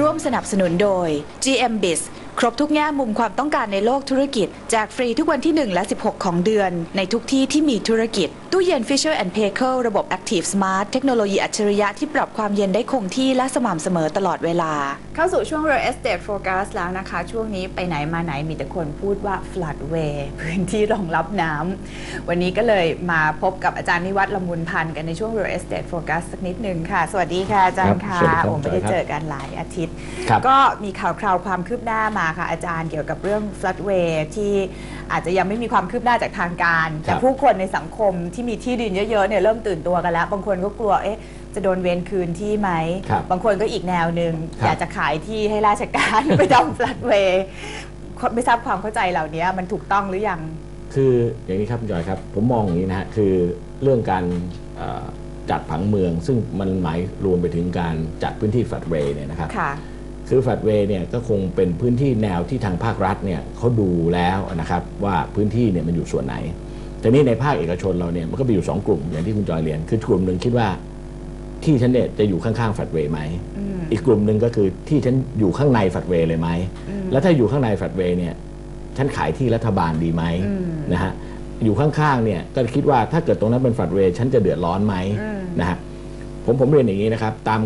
ร่วมสนับสนุนโดย GM Biz ครบทุกแง่มุมความต้องการในโลกธุรกิจ แจกฟรีทุกวันที่ 1 และ 16 ของเดือน ในทุกที่ที่มีธุรกิจ ตู้เย็น Fisher p a y k e ระบบ Active Smart เทคโนโลยีอัจฉริยะที่ปรับความเย็นได้คงที่และสม่ำเสมอตลอดเวลา เข้าสู่ช่วง Real Estate Focus แล้วนะคะ ช่วงนี้ไปไหนมาไหนมีแต่คนพูดว่า floodway พื้นที่รองรับน้ำวันนี้ก็เลยมาพบกับอาจารย์นิวัฒน์ละมุนพันธ์กันในช่วง Real Estate Focus สักนิดหนึ่งค่ะ สวัสดีค่ะอาจารย์ครัค่ะบสวัสดีครับโอ้ไม่ได้ครับเจอกันหลายอาทิตย์ครับก็มีข่าวคราวความคืบหน้ามาค่ะอาจารย์เกี่ยวกับเรื่อง floodway ที่อาจจะยังไม่มีความคืบหน้าจากทางการ แต่ผู้คนในสังคมที่มีที่ดินเยอะๆเนี่ยเริ่มตื่นตัวกันแล้ว บางคนก็กลัวเอ๊ะจะโดนเวรคืนที่ไหมครับบางคนก็อีกแนวหนึ่งครับอยากจะขายที่ให้ราชการไปทำ floodway ไม่ทราบความเข้าใจเหล่านี้มันถูกต้องหรือยัง คืออย่างนี้ครับคุณจอยครับ ผมมองอย่างนี้นะฮะคือเรื่องการเอ่อจัดผังเมือง ซึ่งมันหมายรวมไปถึงการจัดพื้นที่ฝัดเวย์เนี่ยนะครับ ค่ะคือฝัดเวย์เนี่ยก็คงเป็นพื้นที่แนวที่ทางภาครัฐเนี่ยเขาดูแล้วนะครับว่าพื้นที่เนี่ยมันอยู่ส่วนไหน แต่นี่ในภาคเอกชนเราเนี่ยมันก็มีอยู่สองกลุ่มอย่างที่คุณจอยเรียน คือกลุ่มหนึ่งคิดว่าที่ฉันเนี่ยจะอยู่ข้างๆฝัดเวย์ไหมอืมอีกกลุ่มหนึ่งก็คือที่ฉันอยู่ข้างในฝัดเวย์เลยไหมอืมแล้วถ้าอยู่ข้างในฝัดเวย์เนี่ยฉันขายที่รัฐบาลดีไหมอืมนะฮะอยู่ข้างๆเนี่ยก็คิดว่าถ้าเกิดตรงนั้นเป็นฝัดเวย์ฉันจะเดือดร้อนไหมอืมนะฮะผมผมเรียนอย่างนี้นะครับตาม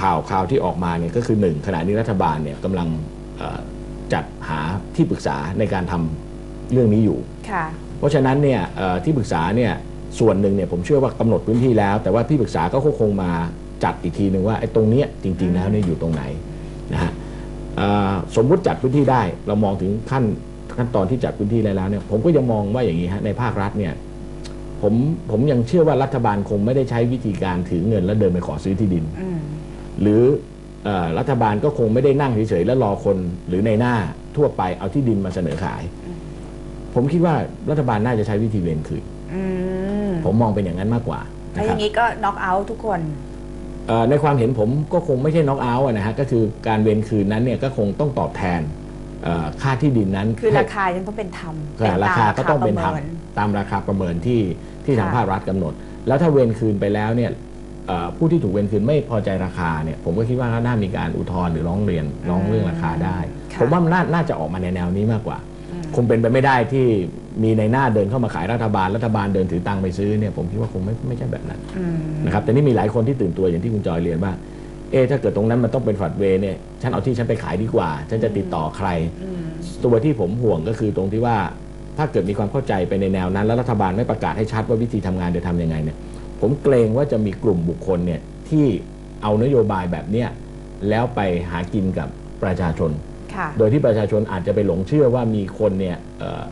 ข่าวข่าวที่ออกมาเนี่ยก็คือหนึ่งขณะนี้รัฐบาลเนี่ยกำลังเอ่อจัดหาที่ปรึกษาในการทำเรื่องนี้อยู่ค่ะเพราะฉะนั้นเนี่ยเอ่อที่ปรึกษาเนี่ยส่วนหนึ่งเนี่ยผมเชื่อว่ากำหนดพื้นที่แล้ว แต่ว่าที่ปรึกษาก็คงมาจัดอีกทีหนึ่งว่าไอ้ตรงเนี้ยจริงๆแล้วเนี่ยอยู่ตรงไหนนะฮะเอ่อสมมุติจัดพื้นที่ได้เรามองถึงขั้นขั้นตอนที่จัดพื้นที่แล้วเนี่ยผมก็ยังมองว่าอย่างนี้ฮะในภาครัฐเนี่ยผมผมยังเชื่อว่ารัฐบาลคงไม่ได้ใช้วิธีการถือเงินแล้วเดินไปขอซื้อที่ดินอืม หรือเออรัฐบาลก็คงไม่ได้นั่งเฉยๆแล้วรอคนหรือในหน้าทั่วไปเอาที่ดินมาเสนอขาย ผมคิดว่ารัฐบาลน่าจะใช้วิธีเวรคืนอืมผมมองเป็นอย่างนั้นมากกว่าถ้านะอครับย่างนี้ก็น็อกเอาท์ทุกคนเอ่อในความเห็นผมก็คงไม่ใช่น็อกเอาท์นะฮะก็คือการเวรคืนนั้นเนี่ยก็คงต้องตอบแทนเอ่อค่าที่ดินนั้น คือให้ราคายังต้องเป็นธรรมเอ่อราคาก็ต้องเป็นธรรมประมิตามราคาประเมินที่ที่ทางค่ะภาครัฐกำหนด แล้วถ้าเวรคืนไปแล้วเนี่ยเอ่อ ผู้ที่ถูกเวรคืนไม่พอใจราคาเนี่ยผมก็คิดว่าน่ามีการอุทธรณ์หรือร้องเรียนร้องเรื่องราคาได้ค่ะผมว่ามันนาน่าจะออกมาในแนวนี้มากกว่าอืมคงเป็นไปไม่ได้ที่มีในหน้าเดินเข้ามาขายรัฐบาลรัฐบาลเดินถือตังค์ไปซื้อเนี่ยผมคิดว่าคงไม่ไม่ใช่แบบนั้นอืมนะครับแต่นี่มีหลายคนที่ตื่นตัวอย่างที่คุณจอยเรียนว่าเอะถ้าเกิดตรงนั้นมันต้องเป็นฝัดเวย์เนี่ยฉันเอาที่ฉันไปขายดีกว่า ฉันจะติดต่อใครอืมตัวที่ผมห่วงก็คือตรงที่ว่าถ้าเกิดมีความเข้าใจไปในแนวนั้น แล้วรัฐบาลไม่ประกาศให้ชัดว่าวิธีทำงานจะทำยังไงเนี่ย ผมเกรงว่าจะมีกลุ่มบุคคลเนี่ยที่เอานโยบายแบบเนี้ยแล้วไปหากินกับประชาชนค่ะโดยที่ประชาชนอาจจะไปหลงเชื่อว่ามีคนเนี่ยเอ่อ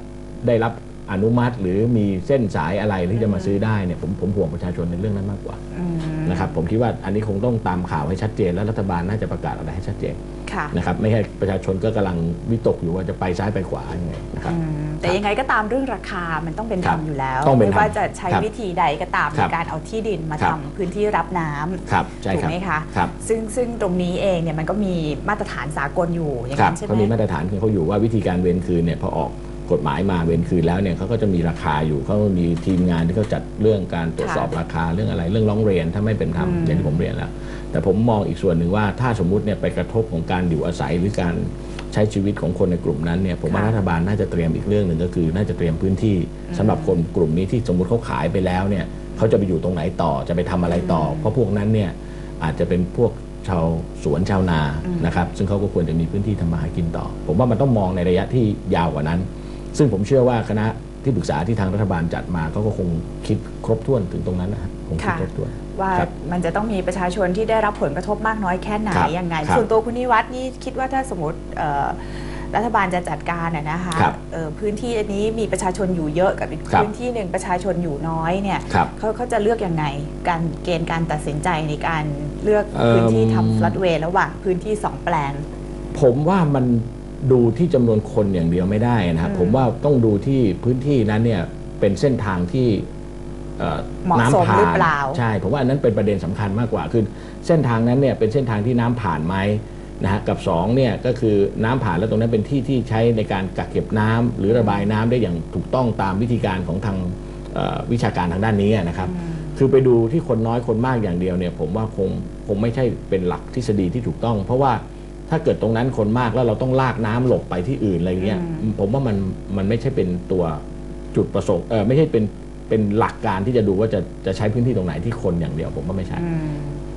ได้รับ อนุมัติ หรือมีเส้นสายอะไรที่จะมาซื้อได้เนี่ยผมผมห่วงประชาชนในเรื่องนั้นมากกว่าอืมนะครับผมคิดว่าอันนี้คงต้องตามข่าวให้ชัดเจน และรัฐบาลน่าจะประกาศอะไรให้ชัดเจนค่ะนะครับไม่ให้ประชาชนก็กำลังวิตกอยู่ว่าจะไปซ้ายไปขวายังไงนะครับอืมแต่ยังไงก็ตามเรื่องราคามันต้องเป็นธรรมอยู่แล้วต้องเป็นธรรมไม่ว่าจะใช้ครับวิธีใดก็ตามคในรับการเอาที่ดินมาครัทำบพื้นที่รับน้ำครับใช่ถูกครับไหมคะครับซึ่งซึ่งตรงนี้เองเนี่ยมันก็มีมาตรฐานสากลอยู่อย่างครับนั้นใช่ไหมเขามีมาตรฐานของเขาอยู่ว่าวิธีการเวรคืนเนี่ยพอออก กฎหมายมาเวรคืนแล้วเนี่ยเขาก็จะมีราคาอยู่เขามีทีมงานที่เขาจัดเรื่องการตรวจสอบราคาเรื่องอะไรเรื่องร้องเรียนถ้าไม่เป็นธรรมอย่างที่ผมเรียนแล้ว แต่ผมมองอีกส่วนหนึ่งว่าถ้าสมมุติเนี่ยไปกระทบของการอยู่อาศัยหรือการใช้ชีวิตของคนในกลุ่มนั้นเนี่ยผมว่ารัฐบาลน่าจะเตรียมอีกเรื่องหนึ่งก็คือ น่าจะเตรียมพื้นที่สำหรับคนกลุ่มนี้ที่สมมุติเขาขายไปแล้วเนี่ยเขาจะไปอยู่ตรงไหนต่อจะไปทำอะไรต่อ เพราะพวกนั้นเนี่ยอาจจะเป็นพวกชาวสวนชาวนานะครับ ซึ่งเขาก็ควรจะมีพื้นที่ทำมาหากินต่อ ผมว่ามันต้องมองในระยะที่ยาวกว่านั้น ซึ่งผมเชื่อว่าคณะที่ปรึกษาที่ทางรัฐบาลจัดมาเขาก็คงคิดครบถ้วนถึงตรงนั้นนะฮะคงคิดค่ะครบถ้วนว่าครับมันจะต้องมีประชาชนที่ได้รับผลกระทบมากน้อยแค่ไหนครับยังไงครับส่วนตัวคุณนิวัฒน์นี่คิดว่าถ้าสมมติเอ่อรัฐบาลจะจัดการน่ะนะคะครับเอ่อพื้นที่อันนี้มีประชาชนอยู่เยอะกับอีกครับพื้นที่หนึ่งประชาชนอยู่น้อยเนี่ยครับเขาเขาจะเลือกยังไงการเกณฑ์การตัดสินใจในการเลือกเอิ่มพื้นที่ทำฟลัดเวย์ระหว่างพื้นที่สองแปลง ผมว่ามัน ดูที่จำนวนคนอย่างเดียวไม่ได้นะครับอืมผมว่าต้องดูที่พื้นที่นั้นเนี่ยเป็นเส้นทางที่เอ่อเหมาะสมน้ำผ่าหรืนอเปล่าใช่ผมว่าอันนั้นเป็นประเด็นสำคัญมากกว่าคือเส้นทางนั้นเนี่ยเป็นเส้นทางที่น้ำผ่านไหมนะฮะกับสองเนี่ยก็คือน้ำผ่านแล้วตรงนั้นเป็นที่ที่ใช้ในการกักเก็บน้ำหรือระบายน้ำได้อย่างถูกต้องตามวิธีการของทางเอ่อวิชาการทางด้านนี้นะครับ คือไปดูที่คนน้อยคนมากอย่างเดียวเนี่ยผมว่าคงคงไม่ใช่เป็นหลักทฤษฎีที่ถูกต้อง เพราะว่า ถ้าเกิดตรงนั้นคนมากแล้วเราต้องลากน้ำหลบไปที่อื่นอะไรเงี้ยผมว่ามันมันไม่ใช่เป็นตัวจุดประสงค์เออไม่ใช่เป็นเป็นหลักการที่จะดูว่าจะจะใช้พื้นที่ตรงไหนที่คนอย่างเดียว ผมว่าไม่ใช่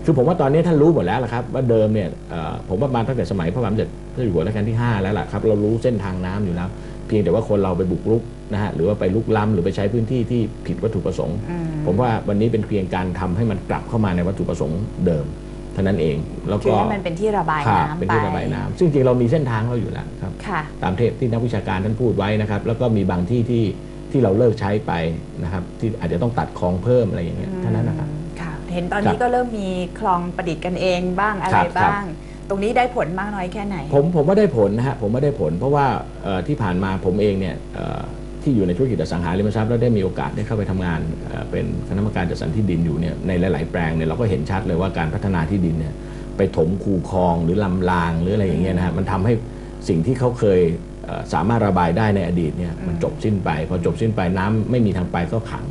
คือผมว่าตอนนี้ท่านรู้หมดแล้วละครับ ว่าเดิมเนี่ยเอ่อผมว่ามาตั้งแต่สมัยพระบาทสมเด็จพระเจ้าอยู่หัวรัชกาลที่ 5 แล้วล่ะครับเรารู้เส้นทางน้ำอยู่แล้ว เพียงแต่ว่าคนเราไปบุกรุกนะฮะหรือว่าไปลุกล้ำหรือไปใช้พื้นที่ที่ผิดวัตถุประสงค์ ผมว่าวันนี้เป็นเพียงการทำให้มันกลับเข้ามาในวัตถุประสงค์เดิม เท่านั้นเอง แล้วคือก็ให้มันเป็นที่ระบายครับน้ำเป็นไป ที่ระบายน้ำซึ่งจริงเรามีเส้นทางเราอยู่แล้วครับ ค่ะ ตามเทปที่นักวิชาการท่านพูดไว้นะครับ แล้วก็มีบางที่ที่ที่เราเลิกใช้ไปนะครับ ที่อาจจะต้องตัดคลองเพิ่มอะไรอย่างเงี้ยเท่านั้นนะครับ ค่ะ เห็นตอนครันี้บก็เริ่มมีคลองประดิษฐ์กันเองบ้างอะไรครับครับ บ้าง ตรงนี้ได้ผลมากน้อยแค่ไหน ผมผมว่าได้ผลนะฮะผมว่าได้ผล เพราะว่าเอ่อที่ผ่านมาผมเองเนี่ยเอ่อ ที่อยู่ในธุรกิจอสังหาริมทรัพย์แล้วได้มีโอกาสได้เข้าไปทำงานเอ่อเป็นคณะกรรมการจัดสรรที่ดินอยู่เนี่ยในหลาย ๆ แปลงเนี่ยเราก็เห็นชัดเลยว่าการพัฒนาที่ดินเนี่ยไปถมคูคลองหรือลำรางหรืออะไรอย่างเงี้ยนะฮะมันทำให้สิ่งที่เขาเคยเอ่อสามารถระบายได้ในอดีตเนี่ยมันจบสิ้นไป พอจบสิ้นไปน้ำไม่มีทางไปก็ขัง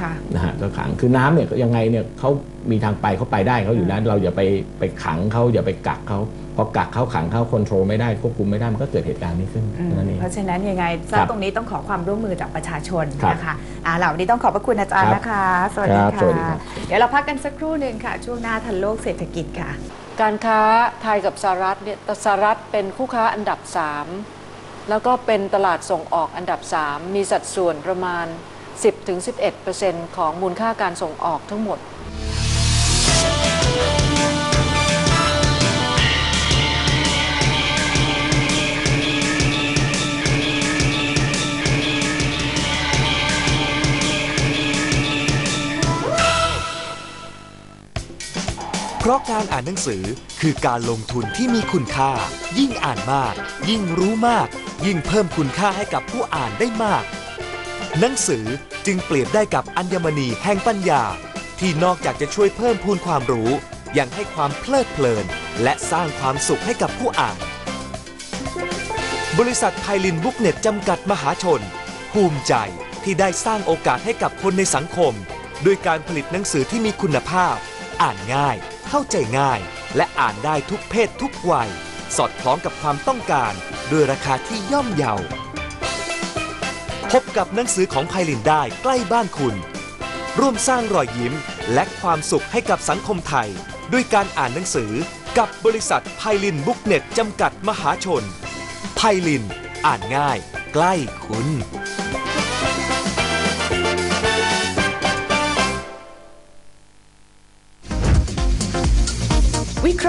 ค่ะนะฮะก็ขังคือน้ำเนี่ยยังไงเนี่ยเขามีทางไปเขาไปได้เขาอยู่แล้วเราอย่าไปไปขังเขาอย่าไปกักเขาพ อกักเขาขังเขาควบคุมไม่ได้ควบคุมไม่ได้มันก็เกิดเหตุการณ์นี้ขึ้นอืมนั่นเอง เพราะฉะนั้นยังไงทราครับบตรงนี้ต้องขอความร่วมมือจากประชาชนครับนะคะอ่าเหล่านี้ต้องขอบพระคุณอาจารย์ครับนะคะ สวัสดีครับค่ะสวัสดีครับเดี๋ยวเราพักกันสักครู่หนึ่งค่ะ ช่วงหน้าทันโลกเศรษฐกิจค่ะ การค้าไทยกับสหรัฐเนี่ยสหรัฐเป็นคู่ค้าอันดับ 3 แล้วก็เป็นตลาดส่งออกอันดับ 3 มีสัดส่วนประมาณ 10-11%ของมูลค่าการส่งออกทั้งหมด ราะการอ่านหนังสือคือการลงทุนที่มีคุณค่า ยิ่งอ่านมาก ยิ่งรู้มาก ยิ่งเพิ่มคุณค่าให้กับผู้อ่านได้มาก หนังสือจึงเปรียบได้กับอัญมณีแห่งปัญญา ที่นอกจากจะช่วยเพิ่มพูนความรู้ ยังให้ความเพลิดเพลิน และสร้างความสุขให้กับผู้อ่าน บริษัทไพลินบุ๊กเน็ตจำกัดมหาชน ภูมิใจที่ได้สร้างโอกาสให้กับคนในสังคม ด้วยการผลิตหนังสือที่มีคุณภาพ อ่านง่าย เข้าใจง่าย และอ่านได้ทุกเพศทุกวัย สอดคล้องกับความต้องการด้วยราคาที่ย่อมเยา พบกับหนังสือของไพลินได้ใกล้บ้านคุณ ร่วมสร้างรอยยิ้มและความสุขให้กับสังคมไทย ด้วยการอ่านหนังสือกับบริษัทไพลินบุ๊กเน็ตจำกัดมหาชน ไพลิน อ่านง่าย ใกล้คุณ